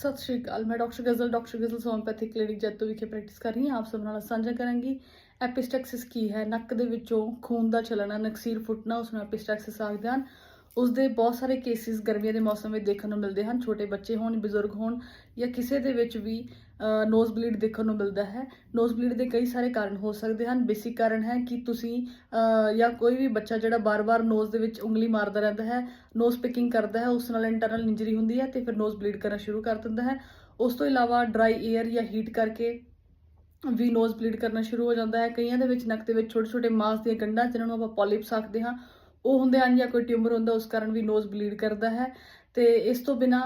ਸਤਿ ਸ਼੍ਰੀ ਅਕਾਲ, ਮੈਂ doctor Gazal doctor Gazal homeopathic clinic Jaitu ਵਿਖੇ ਪ੍ਰੈਕਟਿਸ ਕਰ ਰਹੀ ਹਾਂ। ਆਪ ਸਭ ਨਾਲ ਸਾਂਝਾ ਕਰਾਂਗੀ ਐਪਿਸਟੈਕਸਿਸ ਕੀ ਹੈ, ਨੱਕ ਦੇ ਵਿੱਚੋਂ ਖੂਨ ਦਾ ਚੱਲਣਾ, ਨਕਸੀਰ ਫੁੱਟਣਾ, ਉਸ ਨੂੰ ਐਪਿਸਟੈਕਸਿਸ ਆਖਦੇ ਹਨ। ਉਸ ਦੇ ਬਹੁਤ ਸਾਰੇ ਕੇਸਿਸ ਗਰਮੀਆਂ ਦੇ ਮੌਸਮ ਵਿੱਚ ਦੇਖਣ ਨੂੰ ਮਿਲਦੇ ਹਨ, ਛੋਟੇ ਬੱਚੇ ਹੋਣ, ਬਜ਼ੁਰਗ ਹੋਣ ਜਾਂ ਕਿਸੇ ਦੇ ਵਿੱਚ ਵੀ ਨੋਜ਼ ਬਲੀਡ ਦੇਖਣ ਨੂੰ ਮਿਲਦਾ ਹੈ। ਨੋਜ਼ ਬਲੀਡ ਦੇ ਕਈ ਸਾਰੇ ਕਾਰਨ ਹੋ ਸਕਦੇ ਹਨ। ਬੇਸਿਕ ਕਾਰਨ ਹੈ ਕਿ ਤੁਸੀਂ ਜਾਂ ਕੋਈ ਵੀ ਬੱਚਾ ਜਿਹੜਾ ਬਾਰ-ਬਾਰ ਨੋਜ਼ ਦੇ ਵਿੱਚ ਉਂਗਲੀ ਮਾਰਦਾ ਰਹਿੰਦਾ ਹੈ ਨੋਜ਼ ਪਿਕਿੰਗ ਕਰਦਾ ਹੈ, ਉਸ ਨਾਲ ਇੰਟਰਨਲ ਇੰਜਰੀ ਹੁੰਦੀ ਹੈ ਤੇ ਫਿਰ ਨੋਜ਼ ਬਲੀਡ ਕਰਨਾ ਸ਼ੁਰੂ ਕਰ ਦਿੰਦਾ ਹੈ। ਉਸ ਤੋਂ ਇਲਾਵਾ ਡਰਾਈ 에ਅਰ ਜਾਂ ਹੀਟ ਕਰਕੇ ਵੀ ਨੋਜ਼ ਬਲੀਡ ਕਰਨਾ ਸ਼ੁਰੂ ਹੋ ਜਾਂਦਾ ਹੈ। ਕਈਆਂ ਦੇ ਵਿੱਚ ਨੱਕ ਦੇ ਵਿੱਚ ਛੋਟੇ-ਛੋਟੇ ਮਾਸ ਦੀਆਂ ਗੰਢਾਂ ਜਿਨ੍ਹਾਂ ਨੂੰ ਆਪਾਂ ਪੋਲਿਪਸ ਆਖਦੇ ਹਾਂ ਉਹ ਹੁੰਦੇ ਹਨ ਜਾਂ ਕੋਈ ਟਿਊਮਰ ਹੁੰਦਾ, ਉਸ ਕਾਰਨ ਵੀ ਨੋਜ਼ ਬਲੀਡ ਕਰਦਾ ਹੈ। ਤੇ ਇਸ ਤੋਂ ਬਿਨਾ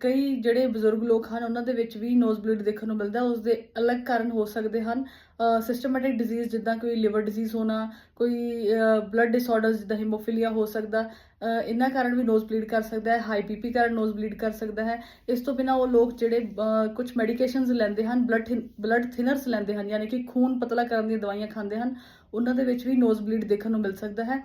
ਕਈ ਜਿਹੜੇ ਬਜ਼ੁਰਗ ਲੋਕ ਹਨ, ਉਹਨਾਂ ਦੇ ਵਿੱਚ ਵੀ ਨੋਜ਼ ਬਲੀਡ ਦੇਖਣ ਨੂੰ ਮਿਲਦਾ ਹੈ। ਉਸ ਦੇ ਅਲੱਗ ਕਾਰਨ ਹੋ ਸਕਦੇ ਹਨ। ਸਿਸਟਮੈਟਿਕ ਡਿਜ਼ੀਜ਼ ਜਿੱਦਾਂ ਕੋਈ ਲਿਵਰ ਡਿਜ਼ੀਜ਼ ਹੋਣਾ, ਕੋਈ ਬਲੱਡ ਡਿਸਆਰਡਰਸ ਜਿੱਦਾਂ ਹੀਮੋਫੀਲੀਆ ਹੋ ਸਕਦਾ ਇਹਨਾਂ ਕਾਰਨ ਵੀ ਨੋਜ਼ ਬਲੀਡ ਕਰ ਸਕਦਾ ਹੈ ਹਾਈ ਬੀਪੀ ਕਾਰਨ ਨੋਜ਼ ਬਲੀਡ ਕਰ ਸਕਦਾ ਹੈ। ਇਸ ਤੋਂ ਬਿਨਾ ਉਹ ਲੋਕ ਜਿਹੜੇ ਕੁਝ ਮੈਡੀਕੇਸ਼ਨਸ ਲੈਂਦੇ ਹਨ ਬਲੱਡ ਬਲੱਡ ਥਿਨਰਸ ਲੈਂਦੇ ਹਨ, ਯਾਨੀ ਕਿ ਖੂਨ ਪਤਲਾ ਕਰਨ ਦੀਆਂ ਦਵਾਈਆਂ ਖਾਂਦੇ ਹਨ, ਉਹਨਾਂ ਦੇ ਵਿੱਚ ਵੀ ਨੋਜ਼ ਬਲੀਡ ਦੇਖਣ ਨੂੰ ਮਿਲ ਸਕਦਾ ਹੈ।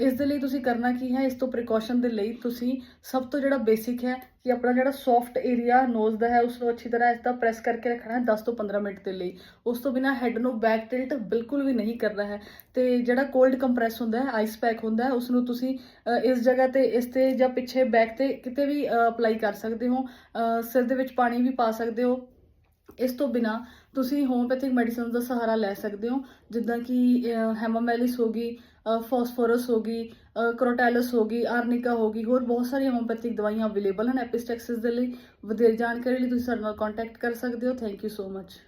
ਇਸ ਦੇ ਲਈ ਤੁਸੀਂ ਕਰਨਾ ਕੀ ਹੈ? ਇਸ ਤੋਂ ਪ੍ਰੀਕਾਸ਼ਨ ਦੇ ਲਈ ਤੁਸੀਂ ਸਭ ਤੋਂ ਜਿਹੜਾ ਬੇਸਿਕ ਹੈ ਕਿ ਆਪਣਾ ਜਿਹੜਾ ਸੌਫਟ ਏਰੀਆ ਨੋਜ਼ ਦਾ ਹੈ ਉਸ ਨੂੰ ਅੱਛੀ ਤਰ੍ਹਾਂ ਇਸ ਦਾ ਪ੍ਰੈਸ ਕਰਕੇ ਰੱਖਣਾ ਹੈ 10 ਤੋਂ 15 ਮਿੰਟ ਦੇ ਲਈ। ਉਸ ਤੋਂ ਬਿਨਾ ਹੈੱਡ ਨੂੰ ਬੈਕ ਟਿਲਟ ਬਿਲਕੁਲ ਵੀ ਨਹੀਂ ਕਰਨਾ ਹੈ। ਤੇ ਜਿਹੜਾ ਕੋਲਡ ਕੰਪਰੈਸ ਹੁੰਦਾ ਹੈ ਆਈਸ ਪੈਕ ਹੁੰਦਾ ਹੈ ਉਸ ਨੂੰ ਤੁਸੀਂ ਇਸ ਜਗ੍ਹਾ ਤੇ, ਇਸ ਤੇ ਜਾਂ ਪਿੱਛੇ ਬੈਕ ਤੇ ਕਿਤੇ ਵੀ ਅਪਲਾਈ ਕਰ ਸਕਦੇ ਹੋ। ਸਿਰ ਦੇ ਵਿੱਚ ਪਾਣੀ ਵੀ ਪਾ ਸਕਦੇ ਹੋ। ਇਸ ਤੋਂ ਬਿਨਾ ਤੁਸੀਂ ਹੋਮੋਪੈਥਿਕ ਮੈਡੀਸਿਨਸ ਦਾ ਸਹਾਰਾ ਲੈ ਸਕਦੇ ਹੋ, ਜਿੱਦਾਂ ਕਿ ਹੈਮੋਮੈਲਿਸ ਹੋ ਗਈ ਫਾਸਫੋਰਸ ਹੋ ਗਈ ਕਰੋਟੈਲਸ ਹੋ ਗਈ ਆਰਨਿਕਾ ਹੋ ਗਈ, ਹੋਰ ਬਹੁਤ ਸਾਰੀਆਂ ਹੋਮੋਪੈਥਿਕ ਦਵਾਈਆਂ ਅਵੇਲੇਬਲ ਹਨ ਐਪਿਸਟੈਕਸਿਸ ਦੇ ਲਈ। ਵਧੇਰੇ ਜਾਣਕਾਰੀ ਲਈ ਤੁਸੀਂ ਸਾਡੇ ਨਾਲ ਕੰਟੈਕਟ ਕਰ ਸਕਦੇ ਹੋ। Thank you so much